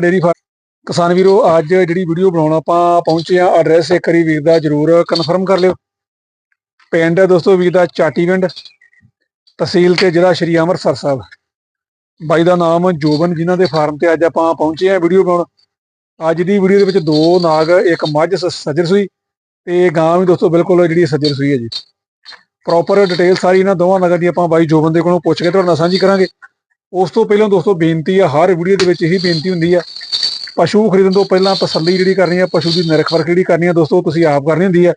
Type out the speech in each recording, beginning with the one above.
Dairy farm. ਕਿਸਾਨ ਵੀਰੋ, ਅੱਜ ਜਿਹੜੀ ਵੀਡੀਓ ਬਣਾਉਣ ਆਪਾਂ ਪਹੁੰਚੇ ਆ ਐਡਰੈਸ ਇੱਕ ਵਾਰੀ ਵੀਰ ਦਾ ਜਰੂਰ ਕਨਫਰਮ ਕਰ ਲਿਓ। ਪਿੰਡ ਹੈ ਦੋਸਤੋ ਵੀਰ ਦਾ ਚਾਟੀਵਿੰਡ ਤਹਿਸੀਲ ਤੇ ਜ਼ਿਲ੍ਹਾ ਸ਼੍ਰੀ ਅੰਮ੍ਰਿਤਸਰ ਸਾਹਿਬ। ਬਾਈ ਦਾ ਨਾਮ ਜੋਬਨ, ਜਿਨ੍ਹਾਂ ਦੇ ਫਾਰਮ ਤੇ ਅੱਜ ਆਪਾਂ ਪਹੁੰਚੇ ਆ ਵੀਡੀਓ ਬਣਾਉਣ। ਅੱਜ ਦੀ ਵੀਡੀਓ ਦੇ ਵਿੱਚ ਦੋ ਨਾਗ, ਇੱਕ ਮੱਝ ਸ- ਸੱਜਰ ਸੂਈ ਤੇ ਗਾਂ ਵੀ ਦੋਸਤੋ ਬਿਲਕੁਲ ਜਿਹੜੀ ਸੱਜਰ ਸੂਈ ਹੈ ਜੀ। ਪ੍ਰੋਪਰ ਡਿਟੇਲ ਸਾਰੀ ਇਹਨਾਂ ਦੋਵਾਂ ਨਗਰ ਦੀ ਆਪਾਂ ਬਾਈ ਜੋਬਨ ਦੇ ਕੋਲੋਂ ਪੁੱਛ ਕੇ ਤੁਹਾਡੇ ਨਾਲ ਸਾਂਝੀ ਕਰਾਂਗੇ। ਉਸ ਤੋਂ ਪਹਿਲਾਂ ਦੋਸਤੋ ਬੇਨਤੀ ਆ, ਹਰ ਵੀਡੀਓ ਦੇ ਵਿੱਚ ਇਹੀ ਬੇਨਤੀ ਹੁੰਦੀ ਆ, ਪਸ਼ੂ ਖਰੀਦਣ ਤੋਂ ਪਹਿਲਾਂ ਤਸੱਲੀ ਜਿਹੜੀ ਕਰਨੀ ਆ, ਪਸ਼ੂ ਦੀ ਨਿਰਖ ਪਰਖ ਜਿਹੜੀ ਕਰਨੀ ਆ ਦੋਸਤੋ ਤੁਸੀਂ ਆਪ ਕਰਨੀ ਹੁੰਦੀ ਆ।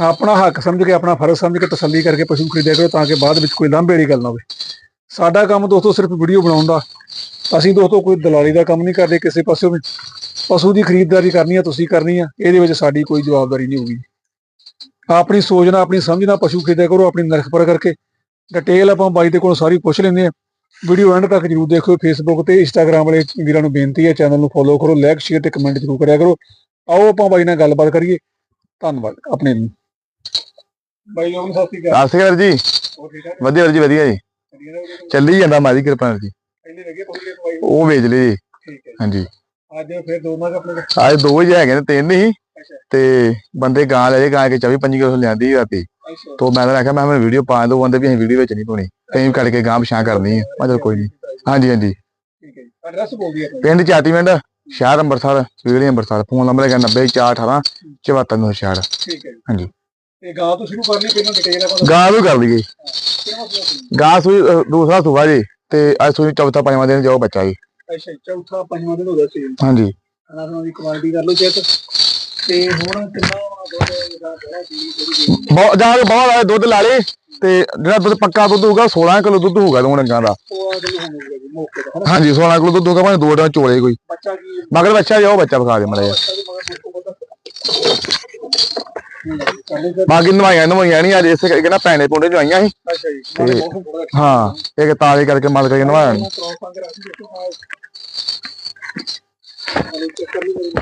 ਆਪਣਾ ਹੱਕ ਸਮਝ ਕੇ, ਆਪਣਾ ਫਰਜ਼ ਸਮਝ ਕੇ ਤਸੱਲੀ ਕਰਕੇ ਪਸ਼ੂ ਖਰੀਦਿਆ ਕਰੋ, ਤਾਂ ਕਿ ਬਾਅਦ ਵਿੱਚ ਕੋਈ ਲਾਂਭੇ ਵਾਲੀ ਗੱਲ ਨਾ ਹੋਵੇ। ਸਾਡਾ ਕੰਮ ਦੋਸਤੋ ਸਿਰਫ ਵੀਡੀਓ ਬਣਾਉਣ ਦਾ। ਅਸੀਂ ਦੋਸਤੋ ਕੋਈ ਦਲਾਲੀ ਦਾ ਕੰਮ ਨਹੀਂ ਕਰਦੇ, ਕਿਸੇ ਪਾਸਿਓਂ ਵੀ ਪਸ਼ੂ ਦੀ ਖਰੀਦਦਾਰੀ ਕਰਨੀ ਆ, ਤੁਸੀਂ ਕਰਨੀ ਆ, ਇਹਦੇ ਵਿੱਚ ਸਾਡੀ ਕੋਈ ਜਵਾਬਦਾਰੀ ਨਹੀਂ ਹੋਊਗੀ। ਆਪਣੀ ਸੋਚਣਾ ਆਪਣੀ ਸਮਝਣਾ ਪਸ਼ੂ ਖਰੀਦਿਆ ਕਰੋ, ਆਪਣੀ ਨਿਰਖ ਪਰਖ ਕਰਕੇ। ਡਿਟੇਲ ਆਪਾਂ ਬਾਈ ਦੇ ਕੋਲ ਸਾਰੀ ਪੁੱਛ ਲੈਂਦੇ ਆ। ਵੀਡੀਓ ਐਂਡ ਤੱਕ ਜਰੂਰ ਦੇਖਿਓ ਫੇਸਬੁੱਕ ਤੇ ਇੰਸਟਾਗ੍ਰam ਵਾਲੇ ਵੀਰਾਂ ਨੂੰ ਬੇਨਤੀ ਹੈ ਚੈਨਲ ਨੂੰ ਫੋਲੋ ਕਰੋ ਲਾਈਕ ਸ਼ੇਅਰ ਤੇ ਕਮੈਂਟ ਜਰੂਰ ਕਰਿਆ ਕਰੋ। ਆਓ ਆਪਾਂ ਬਾਈ ਨਾਲ ਗੱਲਬਾਤ ਕਰੀਏ। ਧੰਨਵਾਦ ਆਪਣੇ ਬਾਈ ਉਹ ਸਤਿ ਸ਼੍ਰੀ ਅਕਾਲ। ਸਤਿ ਸ਼੍ਰੀ ਅਕਾਲ ਜੀ। ਵਧੀਆ ਜੀ ਵਧੀਆ ਜੀ? ਚੱਲੀ ਜਾਂਦਾ ਮਾਦੀ ਕਿਰਪਾ ਨਾਲ ਜੀ। ਉਹ ਵੇਚ ਲਈ ਜੀ। ਹਾਂਜੀ। ਅੱਜ ਫਿਰ ਦੋ ਮਾਗ ਆਪਣੇ। ਅੱਜ ਦੋ ਹੀ ਹੈਗੇ ਨੇ ਤਿੰਨ ਹੀ। ਤੇ ਬੰਦੇ ਗਾਂ ਲੈ ਜੇ ਗਾਂ ਕੇ 24 25 ਕਿਲੋ ਲਿਆਂਦੀ ਰਾਤੀ। ਤੋਂ ਮੈਂ ਤਾਂ ਆਖਿਆ ਮੈਂ ਵੀਡੀਓ ਪਾ ਦੋ ਬੰਦੇ ਵੀ ਅਸੀਂ ਵੀਡੀਓ ਵਿੱਚ ਨਹੀਂ ਪਾਉਣੀ। ਕਈ ਕੱਢ ਕੇ ਗਾਂ ਪਛਾਂ ਕਰਨੀ ਹੈ ਮੈਂ ਚਲ ਕੋਈ ਨਹੀਂ ਹਾਂਜੀ ਹਾਂਜੀ। ਠੀਕ ਹੈ ਜੀ। ਐਡਰੈਸ ਬੋਲ ਦਿਆ ਪਿੰਡ ਸ਼ਹਿਰ Amritsar video Amritsar. Phone number ਹੈਗਾ 90418 74966 ਠੀਕ ਹੈ ਹਾਂਜੀ। ਤੇ ਗਾਂ ਤੋਂ ਸ਼ੁਰੂ ਕਰਨੀ ਪਹਿਲਾਂ ਡਿਟੇਲ ਆਪਾਂ ਗਾਂ ਵੀ ਕਰ ਲਈਏ। ਗਾਂ ਸੂਈ ਦੂਸਰਾ ਸੁਭਾ ਜੀ ਤੇ ਅੱਜ ਸੂਈ ਚੌਥਾ ਪੰਜਵਾਂ ਦਿਨ ਜਾਓ ਬੱਚਾ ਜੀ। ਅੱਛਾ ਚੌਥਾ ਪੰਜਵਾਂ ਦਿਨ ਹੋ ਗਿਆ ਸੀ। ਹਾਂਜੀ। ਖਾਣਾ ਖਾਣਾ ਦੀ ਕੁਆਲਿਟੀ ਕਰ ਲਓ ਚੈੱਕ। ਤੇ ਹੁਣ ਕਿੰਨਾ ਦੁੱਧ ਦਾ ਬਹੁਤ ਜਾਂ ਬਹੁਤ ਆਏ ਦੁੱਧ ਲਾ ਲੇ ਤੇ ਜਿਹੜਾ ਦੁੱਧ ਪੱਕਾ ਦੁੱਧ ਹੋਊਗਾ 16 ਕਿਲੋ ਦੁੱਧ ਹੋਊਗਾ ਦੋਵਾਂ ਡੰਗਾਂ ਦਾ। ਹਾਂਜੀ 16 ਕਿਲੋ ਦੁੱਧ ਹੋਊਗਾ, ਭਾਵੇਂ ਦੋ ਡੰਗ ਚੋਲੇ ਕੋਈ। ਮਗਰ ਬੱਚਾ ਜਾਓ ਬੱਚਾ ਵਿਖਾ ਦੇ ਮੜੇ ਬਾਕੀ ਨਵਾਈਆਂ ਨਵਾਈਆਂ ਨਹੀਂ, ਅੱਜ ਇਸੇ ਕਰਕੇ ਨਾ ਪੈਣੇ ਪੁੰਡੇ ਜਵਾਈਆਂ ਸੀ। ਤੇ ਹਾਂ, ਇੱਕ ਤਾਜ਼ੇ ਕਰਕੇ ਮਲ ਕਰਕੇ ਨਵਾਇਆ ਨੂੰ ਕ੍ਰੋਸ ਪੰਗ ਰੱਖ ਦਿੱਤੋ ਆ ਹਲੇ ਚੈੱਕ ਕਰ ਲਈ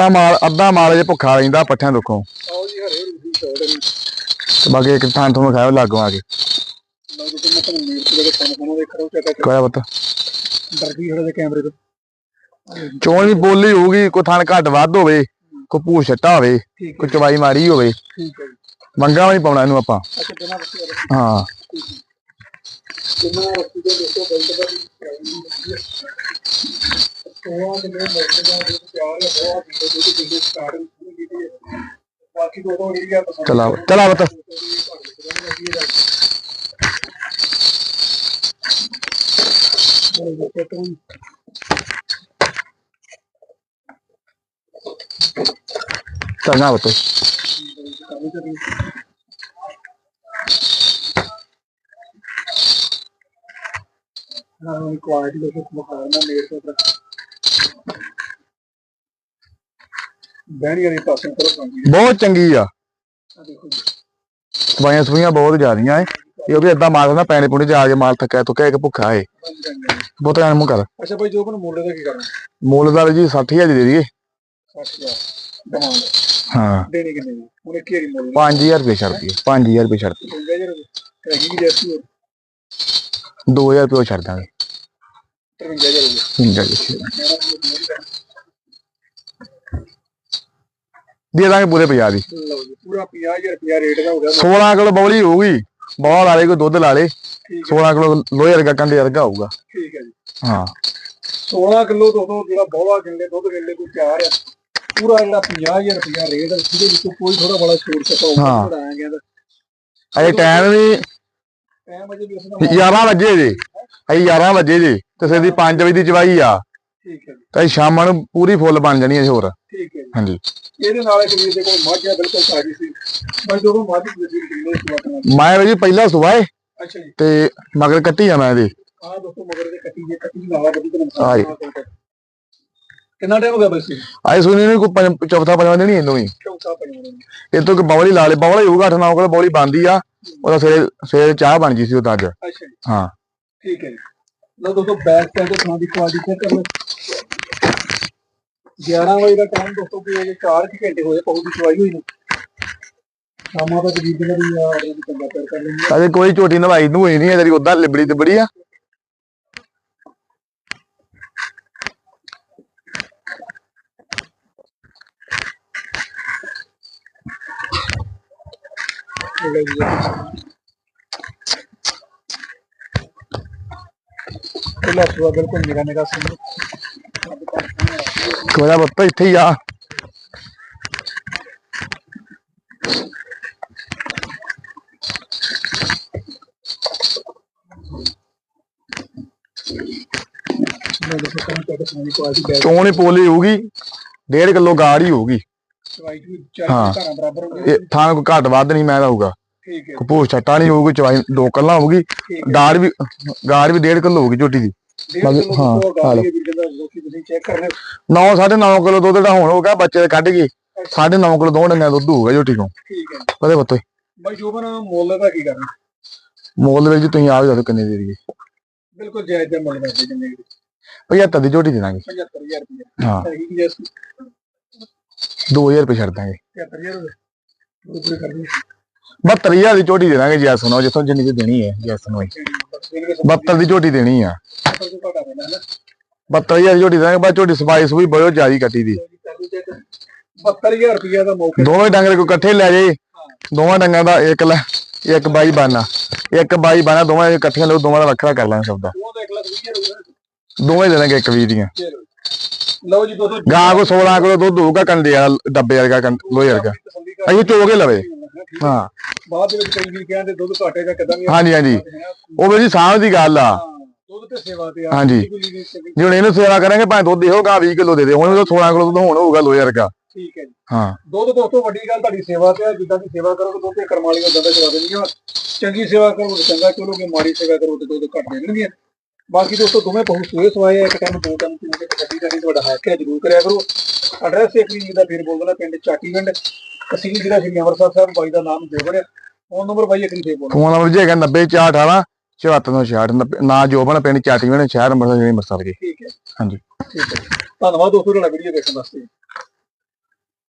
ਅੱਧਾ ਮਾਲ ਅੱਧਾ ਮਾਲ ਜੇ ਭੁੱਖਾ ਰਹਿੰਦਾ ਪੱਠਿਆਂ ਦੁੱਖੋਂ। ਆਓ ਜੀ ਹਰੇ ਰੂਹੀ ਸ਼ੋਟ ਨੇ ਤੇ ਬਾਕੀ ਇੱਕ ਥਾਂ ਤੁਹਾਨੂੰ ਖਾਓ ਲਾਗੋਂ ਆ ਕੇ। ਲਓ ਜੀ ਮੈਂ ਤੁਹਾਨੂੰ ਮੀਰ ਤੇ ਜਿਹੜੇ ਕੰਮ ਕੰਮ ਦੇਖ ਰਹੇ ਹੋ ਚੈੱਕ ਕੋਇਆ ਪੁੱਤ। ਡਰਦੀ ਹੜੇ ਦੇ ਕੈਮਰੇ ਤੋਂ। ਚੋਣ ਵੀ ਬੋਲੀ ਹੋਊਗੀ ਕੋਈ ਥਾਂ ਘੱਟ ਵੱਧ ਹੋਵੇ ਕੋਈ ਭੂਰ ਛੱਟਾ ਹੋਵੇ ਕੋਈ ਚਵਾਈ ਮਾਰੀ ਹੋਵੇ ਠੀਕ ਹੈ ਮੰਗਾ ਵੀ ਪਾਉਣਾ ਇਹਨੂੰ ਆਪਾਂ। ਹਾਂ। ਬਿਨਾਂ ਰੱਖੀ ਦੇ ਦੇਖੋ ਬੈਲਟ ਦਾ ਸੋਆ ਦੇ ਮੇਰੇ ਮੋਟਰ ਦਾ ਜੋ ਪਿਆਰ ਹੈ ਬਹੁਤ ਜਿਹੜੇ ਜਿਹੜੇ ਜਿਹੜੇ ਸਟਾਰਟ ਕੀਤੀ। ਹੈ ਬਾਕੀ ਦੋ ਹਾਂ ਕੁਆਲਿਟੀ ਦੇ ਕੁਝ ਮੁਕਾਬਲਾ ਮੇਰੇ ਤੋਂ? ਬੈਣੀ ਵਾਲੀ ਪਾਸੇ ਕਰੋ ਪੰਜੀ ਬਹੁਤ ਚੰਗੀ ਆ। ਆ ਦੇਖੋ ਜੀ। ਸਵਾਈਆਂ ਸਵਾਈਆਂ ਬਹੁਤ ਜ਼ਿਆਦੀਆਂ ਏ। ਇਹ ਵੀ ਏਦਾਂ ਮਾਲ ਨਾ ਪੈਣੇ ਪੁਣੇ ਜਾ ਕੇ ਮਾਲ ਥੱਕਿਆ ਤੁੱਕਿਆ ਇੱਕ ਭੁੱਖਾ ਏ। ਪੰਜ ਰੰਗ ਨੇ। ਬਹੁਤ ਐਨ ਮੂੰਹ ਕਰ। ਅੱਛਾ ਭਾਈ ਜੋ ਕੋਲ ਮੁੱਲ ਦਾ ਕੀ ਕਰਨਾ? ਮੁੱਲ ਦਾ ਜੀ 60000 ਦੀ ਦਈਏ। 60000 ਡਿਮਾਂਡ ਹਾਂ। ਦੇਣੀ ਕਿੰਨੇ ਦੀ ਉਹਨੇ ਕੀ ਮੁੱਲ 5000 ਰੁਪਏ ਛੱਡ ਦਈਏ। 5000 ਰੁਪਏ ਛੱਡ ਦਈਏ। 55000 ਰੁਪਏ। ਹੈਗੀ ਜੈਸੀ 2000 ਰੁਪਏ ਉਹ ਛੱਡ ਦਾਂਗੇ। 53000 ਰੁਪਏ ਠੀਕ ਹੈ ਜੀ ਦੇ ਦਾਂਗੇ ਪੂਰੇ 50 ਦੀ। ਲਓ ਜੀ ਪੂਰਾ 50000 ਰੁਪਿਆ ਰੇਟ ਦਾ ਹੋ ਗਿਆ। 16 ਕਿਲੋ ਬੌਲੀ ਹੋਊਗੀ। ਬਹੁਤ ਵਾਲੇ ਕੋਈ ਦੁੱਧ ਲਾ ਲੇ। ਠੀਕ ਹੈ। 16 ਕਿਲੋ ਲੋਹੇ ਵਰਗਾ ਕੰਡੇ ਵਰਗਾ ਹੋਊਗਾ। ਠੀਕ ਹੈ ਜੀ। ਹਾਂ। 16 ਕਿਲੋ ਤੋਂ ਤੋਂ ਜਿਹੜਾ ਬੋਲਾ ਕਿੰਨੇ ਦੁੱਧ ਕਿੰਨੇ ਕੋਈ ਤਿਆਰ ਆ ਪੂਰਾ ਜਿਹੜਾ 50000 ਰੁਪਿਆ ਰੇਟ ਜਿਹਦੇ ਵਿੱਚ ਕੋਈ ਥੋੜਾ ਬੜਾ ਛੋੜ ਸਕਾ ਹੋਊਗਾ ਹਾਂ। ਬਣਾਇਆ ਗਿਆ ਤਾਂ। ਅਜੇ ਟਾਈਮ ਵੀ ਟਾਈਮ ਅਜੇ ਵੀ ਉਸ ਦਾ 11 ਵਜੇ ਜੀ। ਅਜੇ 11 ਵਜੇ ਜੀ। ਤੇ ਸਿਰ ਦੀ 5 ਵਜੇ ਦੀ ਚਵਾਈ ਆ। ਠੀਕ ਹੈ ਜੀ। ਤੇ ਸ਼ਾਮਾਂ ਨੂੰ ਪੂਰੀ ਫੁੱਲ ਬਣ ਜਾਣੀ ਹੈ ਹੋਰ। ਠੀਕ ਹੈ। ਜੀ ਹਾਂਜੀ। ਇਹਦੇ ਨਾਲ ਇੱਕ ਵੀਰ ਦੇ ਕੋਲ ਮੱਝ ਆ ਬਿਲਕੁਲ ਤਾਜ਼ੀ ਸੀ। ਮੈਂ ਜਦੋਂ ਮੱਝ ਦੀ ਜਿਹੜੀ ਕਿੰਨੇ ਨਾਲ ਮੈਂ ਵੀ ਪਹਿਲਾ ਸੁਬਾਹ ਏ ਅੱਛਾ ਜੀ। ਤੇ ਮਗਰ ਕੱਟੀ ਆ ਮੈਂ ਇਹਦੀ। ਆਹ ਦੋਸਤੋ ਮਗਰ ਦੇ ਕੱਟੀ ਜੇ ਕੱਟੀ ਲਾਵਾ ਬੜੀ ਤੇ ਹਾਂ ਜੀ। ਕਿੰਨਾ ਟਾਈਮ ਹੋ ਗਿਆ ਬਸ ਆਏ ਸੁਣੀ ਨਹੀਂ ਕੋਈ ਚੌਥਾ ਪੰਜਵਾਂ ਦਿਨ ਹੀ ਇਹਨੂੰ ਵੀ। ਚੌਥਾ ਪੰਜਵਾਂ ਦਿਨ। ਇਹ ਤੋਂ ਕਿ ਬੌਲੀ ਲਾ ਲੇ ਬੌਲਾ ਹੋਊਗਾ 8 9 ਕਿਲੋ ਬੌਲੀ ਬੰਦੀ ਆ ਉਹਦਾ ਸਵੇਰੇ ਸਵੇਰੇ ਚਾਹ ਬਣ ਗਈ ਸੀ ਉਹ ਤਾਂ ਅੱਜ। ਅੱਛਾ ਜੀ। ਹਾਂ। ਠੀਕ ਹੈ ਜੀ। ਲਓ ਦੋਸਤੋ ਬੈਕ ਸਾਈਡ ਤੇ ਦੀ ਕੁਆਲਿਟੀ ਚੈੱਕ ਕਰ। ਲਓ 11 ਵਜੇ ਦਾ ਟਾਈਮ ਦੋਸਤੋ ਕਿ ਅਜੇ 4 ਘੰਟੇ ਹੋਏ ਪਹੁੰਚ ਦੀ ਚਵਾਈ ਹੋਈ ਨੂੰ। ਸ਼ਾਮਾਂ ਤੱਕ ਵੀਰ ਦੀ ਆ ਉਹਨੂੰ ਚੰਗਾ ਪਿਆਰ ਕਰ ਲੈਂਦੇ ਅਜੇ ਕੋਈ ਝੋਟੀ ਨਵਾਈ ਨੂੰ ਹੋਈ ਨਹੀਂ ਤੇਰੀ ਉਦਾਂ ਲਿਬੜੀ ਤੇ ਬੜੀ ਆ ਪਹਿਲਾ ਸੁਆ ਬਿਲਕੁਲ ਨਿਗਾ ਨਿਗਾ ਸੀ ਕੋਇਆ ਬੱਤਾ ਇੱਥੇ ਹੀ ਆ। ਚੋਣ ਪੋਲੀ ਹੋਊਗੀ 1.5 ਕਿਲੋ ਗਾੜ ਹੀ ਹੋਊਗੀ। ਚਵਾਈ ਵੀ ਚਾਰ ਹਾਂ। ਇਹ ਥਾਂ ਕੋਈ ਘੱਟ ਵੱਧ ਨਹੀਂ ਮੈਂ ਹੋਊਗਾ। ਠੀਕ ਹੈ। ਕਪੂਰ ਛੱਟਾ ਨਹੀਂ ਹੋਊਗੀ ਚਵਾਈ ਦੋ ਕੱਲਾ ਹੋਊਗੀ। ਗਾੜ ਵੀ ਗਾੜ ਵੀ 1.5 ਕਿਲੋ ਹੋਊਗੀ ਝੋਟੀ ਦੀ। ਕਿਲੋ ਹਾਂ, ਤੋਂ ਹਾਂ ਲਓ। ਗਾੜੀ ਵੀ ਜਦੋਂ ਲੋਕੀ ਤੁਸੀਂ ਚੈੱਕ ਕਰ ਰਹੇ 9 9.5 ਕਿਲੋ ਦੁੱਧ ਦਾ ਹੁਣ ਹੋਊਗਾ ਬੱਚੇ ਦੇ ਕੱਢ ਗਏ। 9.5 ਕਿਲੋ ਦੋ ਡੰਗਾਂ ਦਾ ਦੁੱਧ ਹੋਊਗਾ ਝੋਟੀ ਤੋਂ। ਠੀਕ ਹੈ ਉਹਦੇ ਬੱਤੇ ਬਾਈ ਜੋਬਨ ਮੁੱਲ ਦਾ ਕੀ ਕਰਨਾ ਮੋਲ ਦੇ ਵਿੱਚ ਤੁਸੀਂ ਆਪ ਦੱਸੋ ਕਿੰਨੇ ਦੇ ਦੇਈਏ। ਬਿਲਕੁਲ ਜਾਇਜ਼ ਜਿਹਾ ਮੁੱਲ ਜਿੰਨੇ ਵੀ 75 ਦੀ ਝੋਟੀ ਦੇ ਦਾਂਗੇ। 75000 ਰੁਪਏ ਹਾਂ। ਜੀ ਇਸ 2000 ਰੁਪਏ ਛੱਡ ਦਾਂਗੇ। 75000 ਰੁਪਏ। ਪੂਰੇ ਕਰ ਦਿਓ 72000 ਦੀ ਝੋਟੀ ਦੇ ਦਾਂਗੇ ਜੈਸ ਨੂੰ। ਜਿੱਥੋਂ ਜਿੰਨੀ ਦੀ ਦੇਣੀ ਹੈ ਜੈਸ ਨੂੰ ਹੀ। ਬਸ ਇਹਨਾਂ ਦੇ 72 ਦੀ ਝੋਟੀ ਦੇਣੀ ਆ। ਸਭ ਤੋਂ ਘਟਾ ਦੇਣਾ ਹੈ ਨਾ 72000 ਦੀ ਝੋਟੀ ਦਾਂਗੇ ਬਾਅਦ ਝੋਟੀ ਸਪਾਈਸ ਵੀ ਬਹੁਤ ਜ਼ਿਆਦੀ ਕੱਟੀ ਦੀ। 72000 ਰੁਪਏ ਦਾ ਮੌਕੇ। ਦੋਵੇਂ ਡੰਗਰ ਕੋ ਇਕੱਠੇ ਲੈ ਜਾਏ ਦੋਵਾਂ ਡੰਗਾਂ ਦਾ ਇੱਕ ਲੈ ਇੱਕ ਬਾਈ ਬਾਨਾ ਇੱਕ ਬਾਈ ਬਾਨਾ ਦੋਵਾਂ ਇਕੱਠੀਆਂ ਲਓ ਦੋਵਾਂ ਦਾ ਵੱਖਰਾ ਕਰ ਲਾਂਗੇ ਸਭ ਦਾ ਉਹ ਤਾਂ 1 ਲੱਖ 20 ਰੁਪਏ ਦੋਵੇਂ ਦੇ ਦਾਂਗੇ ਇੱਕ ਵੀਹ ਦੀਆਂ। ਲਓ ਜੀ ਦੋਸਤੋ ਗਾਂ ਕੋ 16 ਕਿਲੋ ਦੁੱਧ ਹੋਊਗਾ ਕੰਡੇ ਵਾਲਾ ਡੱਬੇ ਵਰਗਾ ਲੋਹੇ ਵਰਗਾ। ਅਸੀਂ ਚੋਗੇ ਲਵੇ। ਹਾਂ। ਬਾਅਦ ਦੇ ਵਿੱਚ ਕਈ ਵੀ ਕਹਿੰਦੇ ਦੁੱਧ ਘਾਟੇ ਦਾ ਕਿਦਾਂ ਵੀ ਹਾਂਜੀ ਹਾਂਜੀ। ਉਹ ਵੀ ਜੀ ਸਾਂਝ ਦੀ ਗੱਲ ਆ। ਦੁੱਧ ਤੇ ਸੇਵਾ ਤੇ ਆ ਹਾਂਜੀ। ਬਿਲਕੁਲ ਹੀ ਨਹੀਂ- ਜੇ ਹੁਣ ਇਹਨੂੰ ਸੇਵਾ ਕਰਾਂਗੇ ਭਾਵੇਂ ਦੁੱਧ ਇਹੋ ਗਾਂ 20 ਕਿਲੋ ਦੇ ਦੇ ਹੁਣ ਉਹ 16 ਕਿਲੋ ਦੁੱਧ ਹੁਣ ਹੋਊਗਾ ਲੋਹੇ ਵਰਗਾ। ਠੀਕ ਹੈ ਜੀ। ਹਾਂ। ਦੁੱਧ ਦੋਸਤੋ ਵੱਡੀ ਗੱਲ ਤੁਹਾਡੀ ਸੇਵਾ ਤੇ ਆ ਜਿੱਦਾਂ ਦੀ ਸੇਵਾ ਕਰੋਗੇ ਦੁੱਧ ਤੇ ਕਰਮ ਵਾਲੀਆਂ ਜ਼ਿਆਦਾ ਚਵਾ ਦੇਣਗੀਆਂ। ਚੰਗੀ ਸੇਵਾ ਕਰੋ ਤਾਂ ਚੰਗਾ ਚਲੋਗੇ ਮਾੜੀ ਸੇਵਾ ਕਰੋ ਤਾਂ ਦੁੱਧ ਘੱਟ ਦੇਣਗੀਆਂ। ਬਾਕੀ ਦੋਸਤੋ ਦੋਵੇਂ ਬਹੁਤ ਸੂਏ ਸਵਾਏ ਆ ਇੱਕ ਟਾਈਮ ਦੋ ਟਾਈਮ ਤੁਹਾਡਾ ਹੱਕ ਹੈ ਜ਼ਰੂਰ ਕਰਿਆ ਕਰੋ। ਐਡਰੈਸ ਇੱਕ ਵੀ ਦਾ ਫਿਰ ਬੋਲਦਾ ਪਿੰਡ। ਚਾਟੀਵਿੰਡ ਤਹਿਸੀਲ ਜ਼ਿਲ੍ਹਾ ਸ਼੍ਰੀ ਅੰਮ੍ਰਿਤਸਰ ਸਾਹਿਬ ਬਾਈ ਦਾ ਨਾਮ ਜੋਬਨ ਹੈ ਫੋਨ ਨੰਬਰ ਬਾਈ ਇੱਕ ਨਹੀਂ ਫੇਰ ਬੋਲੋ ਫੋਨ ਨੰਬਰ ਜੀ ਹੈਗਾ 90418 7466 ਨਾ ਜੋਬਨ ਪਿੰਡ ਚਾਟੀਵਣ ਸ਼ਹਿਰ ਅੰਮ੍ਰਿਤਸਰ ਜਿਹੜੇ ਅੰਮ੍ਰਿਤਸਰ ਦੇ ਠੀਕ ਹੈ। ਹਾਂਜੀ। ਠੀਕ ਹੈ। ਧੰਨਵਾਦ ਦੋਸਤੋ ਤੁਹਾਡਾ ਵੀਡੀਓ ਦੇਖਣ ਵਾਸਤੇ।